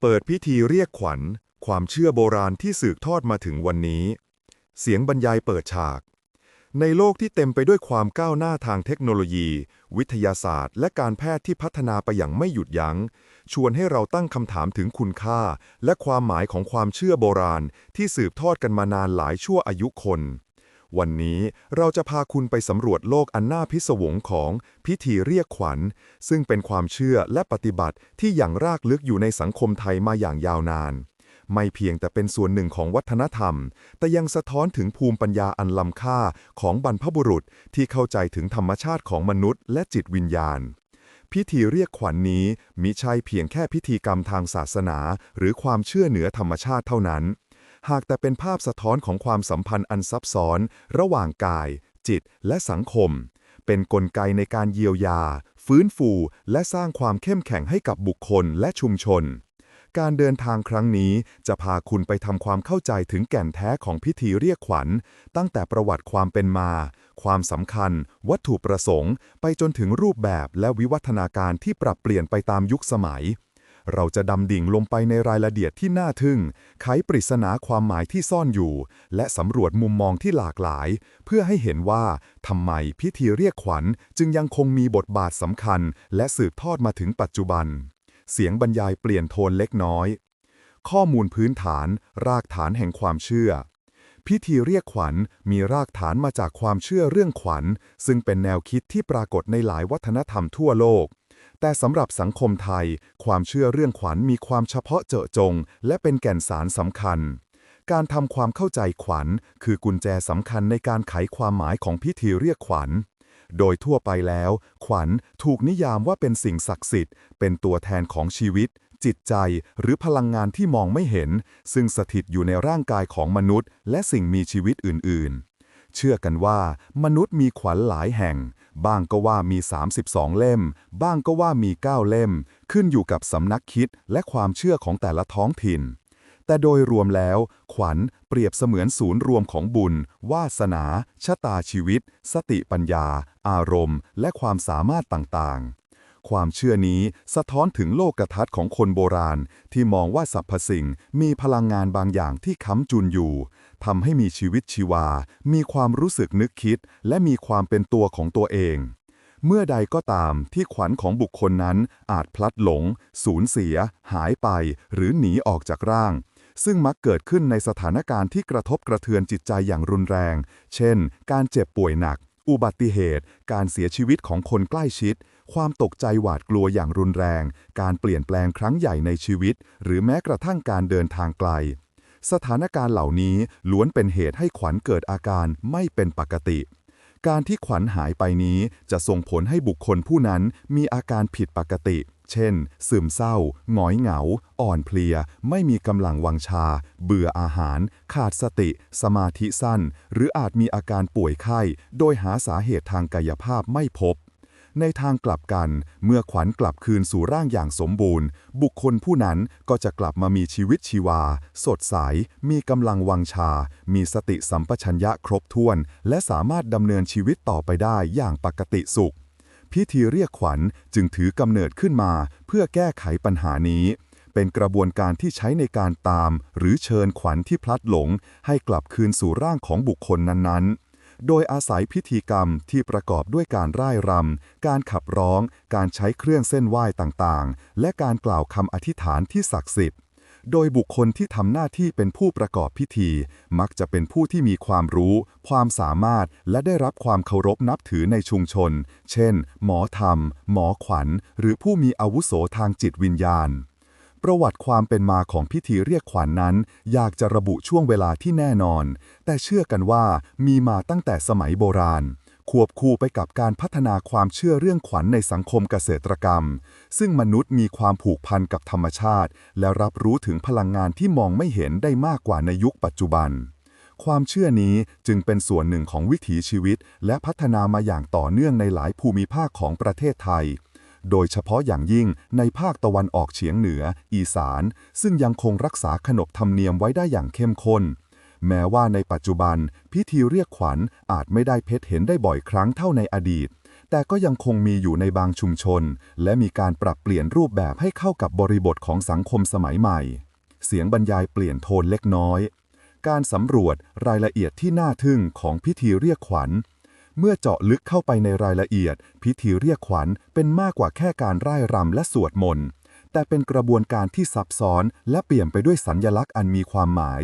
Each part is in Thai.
เปิดพิธีเรียกขวัญ ความเชื่อโบราณที่สืบทอดมาถึงวันนี้ เสียงบรรยายเปิดฉาก ในโลกที่เต็มไปด้วยความก้าวหน้าทางเทคโนโลยี วิทยาศาสตร์ และการแพทย์ที่พัฒนาไปอย่างไม่หยุดยัง้ง ชวนให้เราตั้งคำถามถึงคุณค่า และความหมายของความเชื่อโบราณที่สืบทอดกันมานานหลายชั่วอายุคน วันนี้เราจะพาคุณไปสำรวจโลกอันน่าพิศวงของพิธีเรียกขวัญ ซึ่งเป็นความเชื่อและปฏิบัติที่อย่างรากลึกอยู่ในสังคมไทยมาอย่างยาวนาน ไม่เพียงแต่เป็นส่วนหนึ่งของวัฒนธรรม แต่ยังสะท้อนถึงภูมิปัญญาอันล้ำค่าของบรรพบุรุษที่เข้าใจถึงธรรมชาติของมนุษย์และจิตวิญญาณพิธีเรียกขวัญนนี้มิใช่เพียงแค่พิธีกรรมทางศาสนา หรือความเชื่อเหนือธรรมชาติเท่านั้น หากแต่เป็นภาพสะท้อนของความสัมพันธ์อันซับซ้อน ระหว่างกาย จิต และสังคม เป็นนกลไกในการเยียวยา ฟื้นฟู และสร้างความเข้มแข็งให้กับบุคคลและชุมชน การเดินทางครั้งนี้จะพาคุณไปทำความเข้าใจถึงแก่นแท้ของพิธีเรียกขวัญ ตั้งแต่ประวัติความเป็นมา ความสำคัญ วัตถุประสงค์ ไปจนถึงรูปแบบและวิวัฒนาการที่ปรับเปลี่ยนไปตามยุคสมัย เราจะดำดิ่งลงไปในรายละเอียดที่น่าทึ่ง ไขปริศนาความหมายที่ซ่อนอยู่ และสำรวจมุมมองที่หลากหลาย เพื่อให้เห็นว่าทำไมพิธีเรียกขวัญจึงยังคงมีบทบาทสำคัญ และสืบทอดมาถึงปัจจุบัน เสียงบรรยายเปลี่ยนโทนเล็กน้อย ข้อมูลพื้นฐาน รากฐานแห่งความเชื่อพิธีเรียกขวัญมีรากฐานมาจากความเชื่อเรื่องขวัญ ซึ่งเป็นแนวคิดที่ปรากฏในหลายวัฒนธรรมทั่วโลก แต่สำหรับสังคมไทย ความเชื่อเรื่องขวัญมีความเฉพาะเจาะจง และเป็นแก่นสารสำคัญ การทำความเข้าใจขวัญ คือกุญแจสำคัญในการไขความหมายของพิธีเรียกขวัญ โดยทั่วไปแล้ว ขวัญถูกนิยามว่าเป็นสิ่งศักดิ์สิทธิ์ เป็นตัวแทนของชีวิต จิตใจ หรือพลังงานที่มองไม่เห็น ซึ่งสถิตอยู่ในร่างกายของมนุษย์ และสิ่งมีชีวิตอื่น ๆ เชื่อกันว่ามนุษย์มีขวัญหลายแห่ง บ้างก็ว่ามี 32 เล่ม บ้างก็ว่ามี 9 เล่ม ขึ้นอยู่กับสำนักคิดและความเชื่อของแต่ละท้องถิ่น แต่โดยรวมแล้ว ขวัญเปรียบเสมือนศูนย์รวมของบุญ วาสนา ชะตาชีวิต สติปัญญา อารมณ์ และความสามารถต่างๆ ความเชื่อนี้สะท้อนถึงโลกทัศน์ของคนโบราณ ที่มองว่าสรรพสิ่งมีพลังงานบางอย่างที่ค้ำจุนอยู่ทำให้มีชีวิตชีวา มีความรู้สึกนึกคิด และมีความเป็นตัวของตัวเอง เมื่อใดก็ตามที่ขวัญของบุคคลนั้นอาจพลัดหลง สูญเสีย หายไป หรือหนีออกจากร่างซึ่งมักเกิดขึ้นในสถานการณ์ที่กระทบกระเทือนจิตใจอย่างรุนแรง เช่น การเจ็บป่วยหนัก อุบัติเหตุ การเสียชีวิตของคนใกล้ชิด ความตกใจหวาดกลัวอย่างรุนแรง การเปลี่ยนแปลงครั้งใหญ่ในชีวิต หรือแม้กระทั่งการเดินทางไกล สถานการณ์เหล่านี้ล้วนเป็นเหตุให้ขวัญเกิดอาการไม่เป็นปกติ การที่ขวัญหายไปนี้จะส่งผลให้บุคคลผู้นั้นมีอาการผิดปกติ เช่น ซึมเศร้า หงอยเหงา อ่อนเพลีย ไม่มีกำลังวังชา เบื่ออาหาร ขาดสติ สมาธิสั้น หรืออาจมีอาการป่วยไข้ โดยหาสาเหตุทางกายภาพไม่พบ ในทางกลับกัน เมื่อขวัญกลับคืนสู่ร่างอย่างสมบูรณ์ บุคคลผู้นั้นก็จะกลับมามีชีวิตชีวา สดใส มีกำลังวังชา มีสติสัมปชัญญะครบถ้วน และสามารถดำเนินชีวิตต่อไปได้อย่างปกติสุข พิธีเรียกขวัญจึงถือกำเนิดขึ้นมา เพื่อแก้ไขปัญหานี้เป็นกระบวนการที่ใช้ในการตาม หรือเชิญขวัญที่พลัดหลง ให้กลับคืนสู่ร่างของบุคคลนั้นๆ โดยอาศัยพิธีกรรมที่ประกอบด้วยการร่ายรำ การขับร้อง การใช้เครื่องเส้นไหว้ต่างๆ และการกล่าวคำอธิษฐานที่ศักดิ์สิทธิ์ โดยบุคคลที่ทำหน้าที่เป็นผู้ประกอบพิธี มักจะเป็นผู้ที่มีความรู้ ความสามารถ และได้รับความเคารพนับถือในชุมชน เช่น หมอธรรม หมอขวัญ หรือผู้มีอาวุโสทางจิตวิญญาณ ประวัติความเป็นมาของพิธีเรียกขวัญนนั้นอยากจะระบุช่วงเวลาที่แน่นอน แต่เชื่อกันว่ามีมาตั้งแต่สมัยโบราณ ควบคู่ไปกับการพัฒนาความเชื่อเรื่องขวัญในสังคมเกษตรกรรม ซึ่งมนุษย์มีความผูกพันกับธรรมชาติ และรับรู้ถึงพลังงานที่มองไม่เห็นได้มากกว่าในยุคปัจจุบันความเชื่อนี้จึงเป็นส่วนหนึ่งของวิถีชีวิต และพัฒนามาอย่างต่อเนื่องในหลายภูมิภาคของประเทศไทย โดยเฉพาะอย่างยิ่งในภาคตะวันออกเฉียงเหนือ อีสาน ซึ่งยังคงรักษาขนบธรรมเนียมไว้ได้อย่างเข้มข้น แม้ว่าในปัจจุบัน พิธีเรียกขวัญอาจไม่ได้เพชรเห็นได้บ่อยครั้งเท่าในอดีต แต่ก็ยังคงมีอยู่ในบางชุมชน และมีการปรับเปลี่ยนรูปแบบให้เข้ากับบริบทของสังคมสมัยใหม่ เสียงบรรยายเปลี่ยนโทนเล็กน้อย การสำรวจรายละเอียดที่น่าทึ่งของพิธีเรียกขวัญ เมื่อเจาะลึกเข้าไปในรายละเอียด พิธีเรียกขวัญเป็นมากกว่าแค่การร่ายรำและสวดมนต์แต่เป็นกระบวนการที่ซับซ้อนและเปลี่ยมไปด้วยสัญญลักษณ์อันมีความหมาย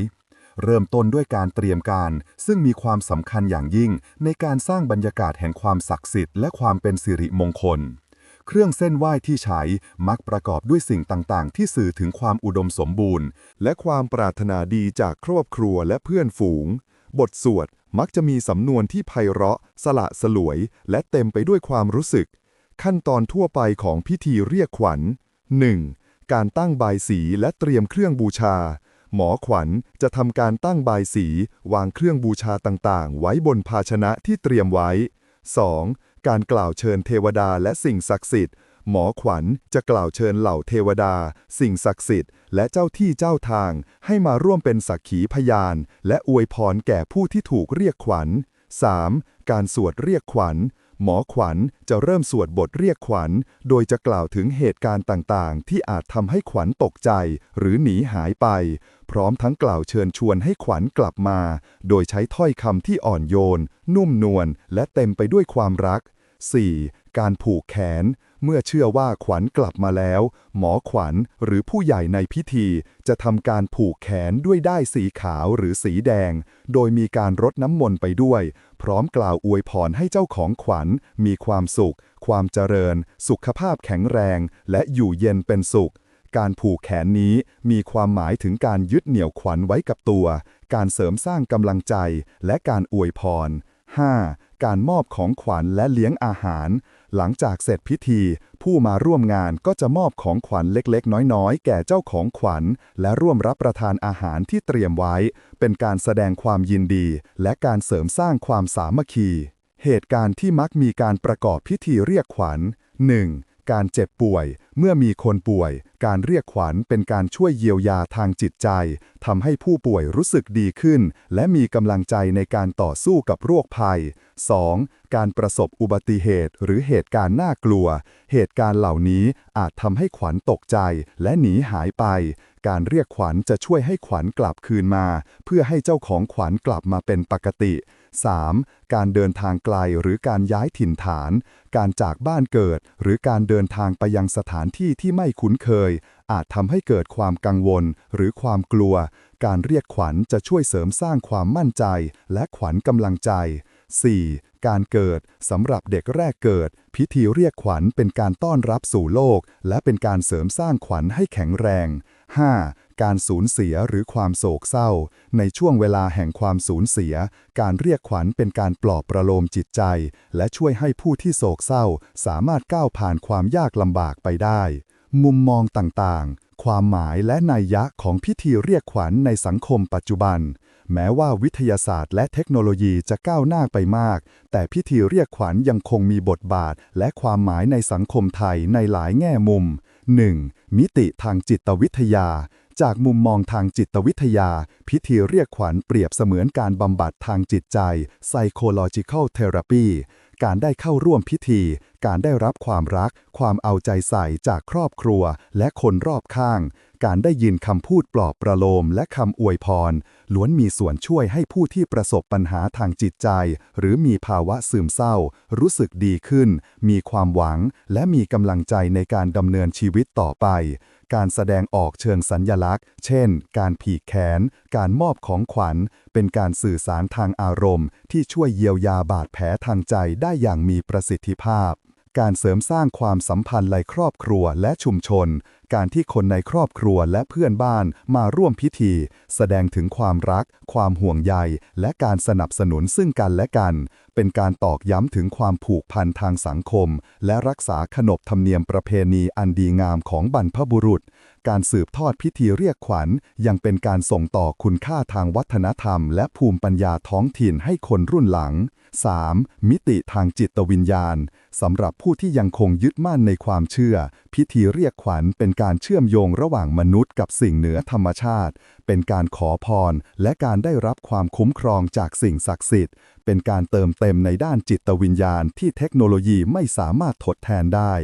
เริ่มต้นด้วยการเตรียมการ ซึ่งมีความสำคัญอย่างยิ่ง ในการสร้างบรรยากาศแห่งความศักดิ์สิทธิ์และความเป็นสิริมงคล เครื่องเส้นไหว้ที่ใช้มักประกอบด้วยสิ่งต่าง ๆ ที่สื่อถึงความอุดมสมบูรณ์ และความปรารถนาดีจากครอบครัวและเพื่อนฝูง บทสวดมักจะมีสำนวนที่ไพเราะ สละสลวย และเต็มไปด้วยความรู้สึก ขั้นตอนทั่วไปของพิธีเรียกขวัญ 1. การตั้งบายสีและเตรียมเครื่องบูชา หมอขวัญจะทำการตั้งบายสี วางเครื่องบูชาต่างๆ ไว้บนภาชนะที่เตรียมไว้ 2. การกล่าวเชิญเทวดาและสิ่งศักดิ์สิทธิ์ หมอขวัญจะกล่าวเชิญเหล่าเทวดา สิ่งศักดิ์สิทธิ์ และเจ้าที่เจ้าทางให้มาร่วมเป็นสักขีพยาน และอวยพรแก่ผู้ที่ถูกเรียกขวัญ 3. การสวดเรียกขวัญ หมอขวัญจะเริ่มสวดบทเรียกขวัญ โดยจะกล่าวถึงเหตุการณ์ต่างๆ ที่อาจทำให้ขวัญตกใจ หรือหนีหายไป พร้อมทั้งกล่าวเชิญชวนให้ขวัญกลับมา โดยใช้ถ้อยคำที่อ่อนโยน นุ่มนวลและเต็มไปด้วยความรัก 4. การผูกแขน เมื่อเชื่อว่าขวัญกลับมาแล้ว หมอขวัญหรือผู้ใหญ่ในพิธีจะทำการผูกแขนด้วยด้ายสีขาวหรือสีแดง โดยมีการรดน้ำมนต์ไปด้วย พร้อมกล่าวอวยพรให้เจ้าของขวัญมีความสุข ความเจริญ สุขภาพแข็งแรง และอยู่เย็นเป็นสุข การผูกแขนนี้มีความหมายถึงการยึดเหนี่ยวขวัญไว้กับตัว การเสริมสร้างกำลังใจและการอวยพร 5. การมอบของขวัญและเลี้ยงอาหาร หลังจากเสร็จพิธี ผู้มาร่วมงานก็จะมอบของขวัญเล็กๆ น้อยๆ แก่เจ้าของขวัญ และร่วมรับประทานอาหารที่เตรียมไว้ เป็นการแสดงความยินดี และการเสริมสร้างความสามัคคี เหตุการณ์ที่มักมีการประกอบพิธีเรียกขวัญ 1. การเจ็บป่วย เมื่อมีคนป่วย การเรียกขวัญเป็นการช่วยเยียวยาทางจิตใจทำให้ผู้ป่วยรู้สึกดีขึ้น และมีกำลังใจในการต่อสู้กับโรคภัย 2. การประสบอุบัติเหตุ หรือเหตุการณ์น่ากลัว เหตุการณ์เหล่านี้อาจทำให้ขวัญตกใจ และหนีหายไป การเรียกขวัญจะช่วยให้ขวัญกลับคืนมา เพื่อให้เจ้าของขวัญกลับมาเป็นปกติ 3. การเดินทางไกลหรือการย้ายถิ่นฐาน การจากบ้านเกิด หรือการเดินทางไปยังสถานที่ที่ไม่คุ้นเคย อาจทำให้เกิดความกังวล หรือความกลัว การเรียกขวัญจะช่วยเสริมสร้างความมั่นใจ และขวัญกำลังใจ 4. การเกิดสำหรับเด็กแรกเกิด พิธีเรียกขวัญเป็นการต้อนรับสู่โลก และเป็นการเสริมสร้างขวัญให้แข็งแรง 5. การสูญเสียหรือความโศกเศร้า ในช่วงเวลาแห่งความสูญเสีย การเรียกขวัญเป็นการปลอบประโลมจิตใจ และช่วยให้ผู้ที่โศกเศร้า สามารถก้าวผ่านความยากลำบากไปได้ มุมมองต่างๆ ความหมายและนัยยะของพิธีเรียกขวัญในสังคมปัจจุบัน แม้ว่าวิทยาศาสตร์และเทคโนโลยีจะก้าวหน้าไปมาก แต่พิธีเรียกขวัญยังคงมีบทบาท และความหมายในสังคมไทยในหลายแง่มุม 1. มิติทางจิตวิทยา จากมุมมองทางจิตวิทยา พิธีเรียกขวัญเปรียบเสมือนการบำบัดทางจิตใจ psychological therapy การได้เข้าร่วมพิธี การได้รับความรัก ความเอาใจใส่จากครอบครัวและคนรอบข้าง การได้ยินคำพูดปลอบประโลมและคำอวยพร ล้วนมีส่วนช่วยให้ผู้ที่ประสบปัญหาทางจิตใจ หรือมีภาวะซึมเศร้า รู้สึกดีขึ้น มีความหวัง และมีกำลังใจในการดำเนินชีวิตต่อไปการแสดงออกเชิงสัญญลักษณ์ เช่น การผีแขน การมอบของขวัญ เป็นการสื่อสารทางอารมณ์ ที่ช่วยเยียวยาบาดแผลทางใจได้อย่างมีประสิทธิภาพ การเสริมสร้างความสัมพันธ์ในครอบครัวและชุมชน การที่คนในครอบครัวและเพื่อนบ้านมาร่วมพิธี แสดงถึงความรัก ความห่วงใย และการสนับสนุนซึ่งกันและกัน เป็นการตอกย้ำถึงความผูกพันทางสังคม และรักษาขนบธรรมเนียมประเพณีอันดีงามของบรรพบุรุษ การสืบทอดพิธีเรียกขวัญ ยังเป็นการส่งต่อคุณค่าทางวัฒนธรรม และภูมิปัญญาท้องถิ่นให้คนรุ่นหลัง 3. มิติทางจิตวิญญาณสำหรับผู้ที่ยังคงยึดมั่นในความเชื่อ พิธีเรียกขวัญเป็นการเชื่อมโยงระหว่างมนุษย์กับสิ่งเหนือธรรมชาติ เป็นการขอพร และการได้รับความคุ้มครองจากสิ่งศักดิ์สิทธิ์ เป็นการเติมเต็มในด้านจิตวิญญาณที่เทคโนโลยีไม่สามารถทดแทนได้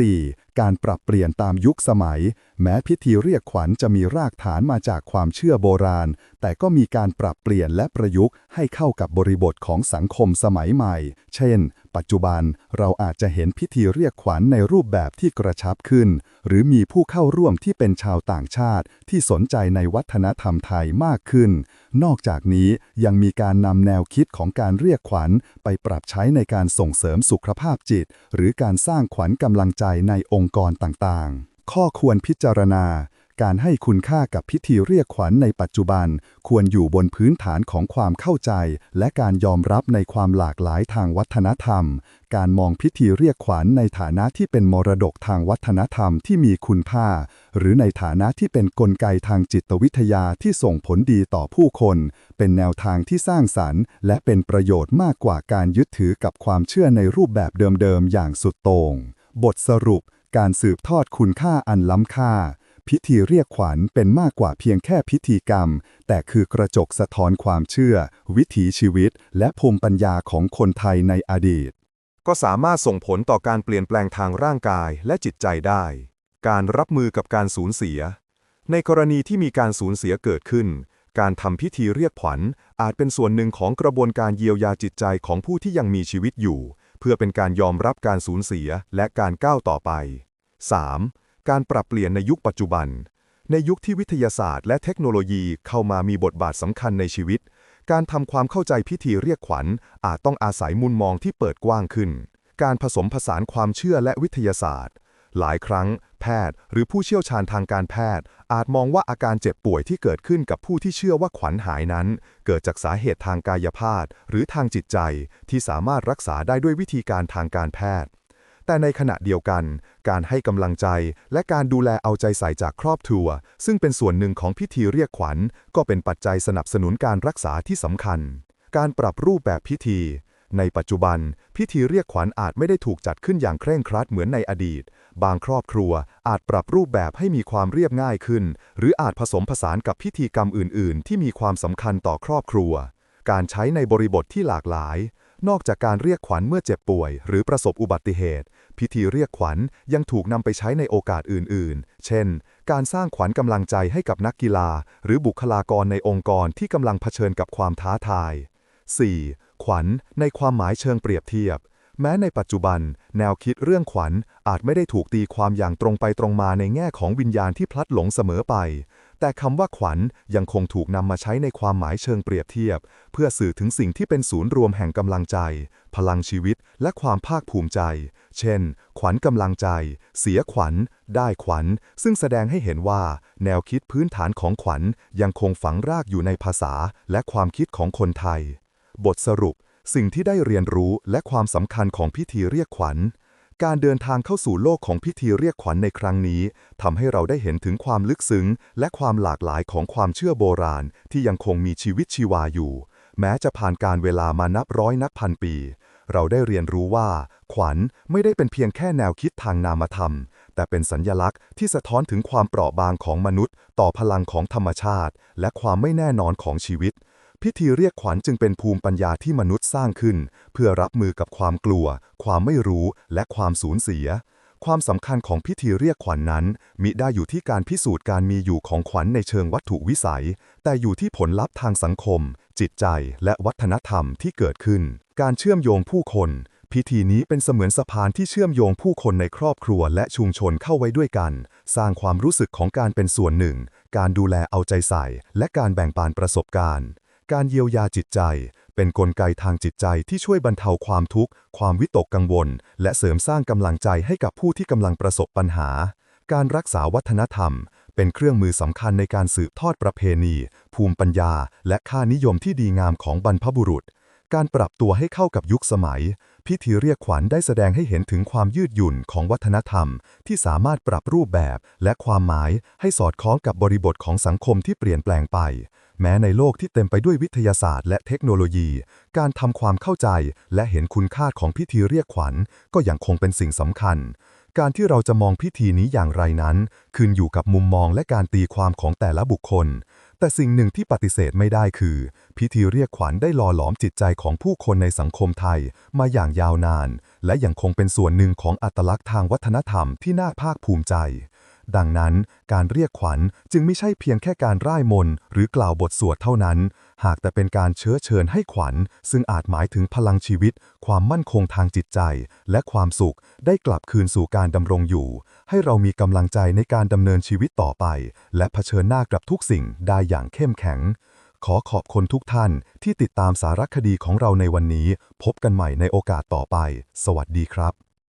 4. การปรับเปลี่ยนตามยุคสมัย แม้พิธีเรียกขวัญจะมีรากฐานมาจากความเชื่อโบราณ แต่ก็มีการปรับเปลี่ยนและประยุกต์ให้เข้ากับบริบทของสังคมสมัยใหม่ เช่นปัจจุบันเราอาจจะเห็นพิธีเรียกขวัญในรูปแบบที่กระชับขึ้น หรือมีผู้เข้าร่วมที่เป็นชาวต่างชาติ ที่สนใจในวัฒนธรรมไทยมากขึ้น นอกจากนี้ยังมีการนำแนวคิดของการเรียกขวัญ ไปปรับใช้ในการส่งเสริมสุขภาพจิต หรือการสร้างขวัญกำลังใจในองค์กรต่างๆ ข้อควรพิจารณา การให้คุณค่ากับพิธีเรียกขวัญในปัจจุบัน ควรอยู่บนพื้นฐานของความเข้าใจ และการยอมรับในความหลากหลายทางวัฒนธรรม การมองพิธีเรียกขวัญในฐานะที่เป็นมรดกทางวัฒนธรรมที่มีคุณค่า หรือในฐานะที่เป็นนกลไกทางจิตวิทยาที่ส่งผลดีต่อผู้คน เป็นแนวทางที่สร้างสรรค์ และเป็นประโยชน์มากกว่าการยึดถือกับความเชื่อในรูปแบบเดิมๆอย่างสุดโต่งบทสรุปการสืบทอดคุณค่าอันล้ำค่า พิธีเรียกขวัญเป็นมากกว่าเพียงแค่พิธีกรรม แต่คือกระจกสะท้อนความเชื่อ วิถีชีวิต และภูมิปัญญาของคนไทยในอดีต ก็สามารถส่งผลต่อการเปลี่ยนแปลงทางร่างกายและจิตใจได้ การรับมือกับการสูญเสีย ในกรณีที่มีการสูญเสียเกิดขึ้น การทำพิธีเรียกขวัญ อาจเป็นส่วนหนึ่งของกระบวนการเยียวยาจิตใจของผู้ที่ยังมีชีวิตอยู่ เพื่อเป็นการยอมรับการสูญเสียและการก้าวต่อไป 3. การปรับเปลี่ยนในยุคปัจจุบัน ในยุคที่วิทยาศาสตร์และเทคโนโลยีเข้ามามีบทบาทสำคัญในชีวิต การทำความเข้าใจพิธีเรียกขวัญ อาจต้องอาศัยมุมมองที่เปิดกว้างขึ้น การผสมผสานความเชื่อและวิทยาศาสตร์ หลายครั้ง แพทย์ หรือผู้เชี่ยวชาญทางการแพทย์ อาจมองว่าอาการเจ็บป่วยที่เกิดขึ้นกับผู้ที่เชื่อว่าขวัญหายนั้น เกิดจากสาเหตุทางกายภาพหรือทางจิตใจที่สามารถรักษาได้ด้วยวิธีการทางการแพทย์ แต่ในขณะเดียวกัน การให้กำลังใจและการดูแลเอาใจใส่จากครอบครัว ซึ่งเป็นส่วนหนึ่งของพิธีเรียกขวัญ ก็เป็นปัจจัยสนับสนุนการรักษาที่สำคัญ การปรับรูปแบบพิธี ในปัจจุบัน พิธีเรียกขวัญอาจไม่ได้ถูกจัดขึ้นอย่างเคร่งครัดเหมือนในอดีต บางครอบครัวอาจปรับรูปแบบให้มีความเรียบง่ายขึ้น หรืออาจผสมผสานกับพิธีกรรมอื่น ๆ ที่มีความสำคัญต่อครอบครัว การใช้ในบริบทที่หลากหลายนอกจากการเรียกขวัญเมื่อเจ็บป่วย หรือประสบอุบัติเหตุ พิธีเรียกขวัญยังถูกนำไปใช้ในโอกาสอื่นๆ เช่น การสร้างขวัญกำลังใจให้กับนักกีฬา หรือบุคลากรในองค์กรที่กำลังเผชิญกับความท้าทาย 4. ขวัญในความหมายเชิงเปรียบเทียบ แม้ในปัจจุบัน แนวคิดเรื่องขวัญอาจไม่ได้ถูกตีความอย่างตรงไปตรงมาในแง่ของวิญญาณที่พลัดหลงเสมอไป แต่คำว่าขวัญยังคงถูกนำมาใช้ในความหมายเชิงเปรียบเทียบ เพื่อสื่อถึงสิ่งที่เป็นศูนย์รวมแห่งกำลังใจ พลังชีวิต และความภาคภูมิใจ เช่น ขวัญกำลังใจ เสียขวัญ ได้ขวัญ ซึ่งแสดงให้เห็นว่า แนวคิดพื้นฐานของขวัญยังคงฝังรากอยู่ในภาษาและความคิดของคนไทย บทสรุป สิ่งที่ได้เรียนรู้และความสำคัญของพิธีเรียกขวัญ การเดินทางเข้าสู่โลกของพิธีเรียกขวัญในครั้งนี้ทำให้เราได้เห็นถึงความลึกซึ้ง และความหลากหลายของความเชื่อโบราณ ที่ยังคงมีชีวิตชีวาอยู่ แม้จะผ่านการเวลามานับร้อยนับพันปี เราได้เรียนรู้ว่า ขวัญไม่ได้เป็นเพียงแค่แนวคิดทางนามธรรม แต่เป็นสัญญลักษณ์ที่สะท้อนถึงความเปราะบางของมนุษย์ ต่อพลังของธรรมชาติ และความไม่แน่นอนของชีวิต พิธีเรียกขวัญจึงเป็นภูมิปัญญาที่มนุษย์สร้างขึ้น เพื่อรับมือกับความกลัว ความไม่รู้ และความสูญเสีย ความสำคัญของพิธีเรียกขวัญนนั้น มิได้อยู่ที่การพิสูจน์การมีอยู่ของขวัญในเชิงวัตถุวิสัย แต่อยู่ที่ผลลัพธ์ทางสังคม จิตใจ และวัฒนธรรมที่เกิดขึ้น การเชื่อมโยงผู้คน พิธีนี้เป็นเสมือนสะพานที่เชื่อมโยงผู้คนในครอบครัวและชุมชนเข้าไว้ด้วยกัน สร้างความรู้สึกของการเป็นส่วนหนึ่ง การดูแลเอาใจใส่ และการแบ่งปันประสบการณ์ การเยียวยาจิตใจ เป็นนกลไกทางจิตใจที่ช่วยบรรเทาความทุกข์ ความวิตกกังวล และเสริมสร้างกำลังใจให้กับผู้ที่กำลังประสบปัญหา การรักษาวัฒนธรรม เป็นเครื่องมือสำคัญในการสืบทอดประเพณี ภูมิปัญญา และค่านิยมที่ดีงามของบรรพบุรุษ การปรับตัวให้เข้ากับยุคสมัย พิธีเรียกขวัญได้แสดงให้เห็นถึงความยืดหยุ่นของวัฒนธรรม ที่สามารถปรับรูปแบบและความหมายให้สอดคล้องกับบริบทของสังคมที่เปลี่ยนแปลงไป แม้ในโลกที่เต็มไปด้วยวิทยาศาสตร์และเทคโนโลยี การทำความเข้าใจและเห็นคุณค่าของพิธีเรียกขวัญ ก็ยังคงเป็นสิ่งสำคัญ การที่เราจะมองพิธีนี้อย่างไรนั้น ขึ้นอยู่กับมุมมองและการตีความของแต่ละบุคคล แต่สิ่งหนึ่งที่ปฏิเสธไม่ได้คือ พิธีเรียกขวัญได้หล่อหลอมจิตใจของผู้คนในสังคมไทยมาอย่างยาวนาน และยังคงเป็นส่วนหนึ่งของอัตลักษณ์ทางวัฒนธรรมที่น่าภาคภูมิใจ ดังนั้น การเรียกขวัญจึงไม่ใช่เพียงแค่การร่ายมนต์หรือกล่าวบทสวดเท่านั้น หากแต่เป็นการเชื้อเชิญให้ขวัญ ซึ่งอาจหมายถึงพลังชีวิต ความมั่นคงทางจิตใจ และความสุขได้กลับคืนสู่การดำรงอยู่ ให้เรามีกำลังใจในการดำเนินชีวิตต่อไป และเผชิญหน้ากับทุกสิ่งได้อย่างเข้มแข็งขอขอบคุณทุกท่านที่ติดตามสารคดีของเราในวันนี้ พบกันใหม่ในโอกาสต่อไป สวัสดีครับ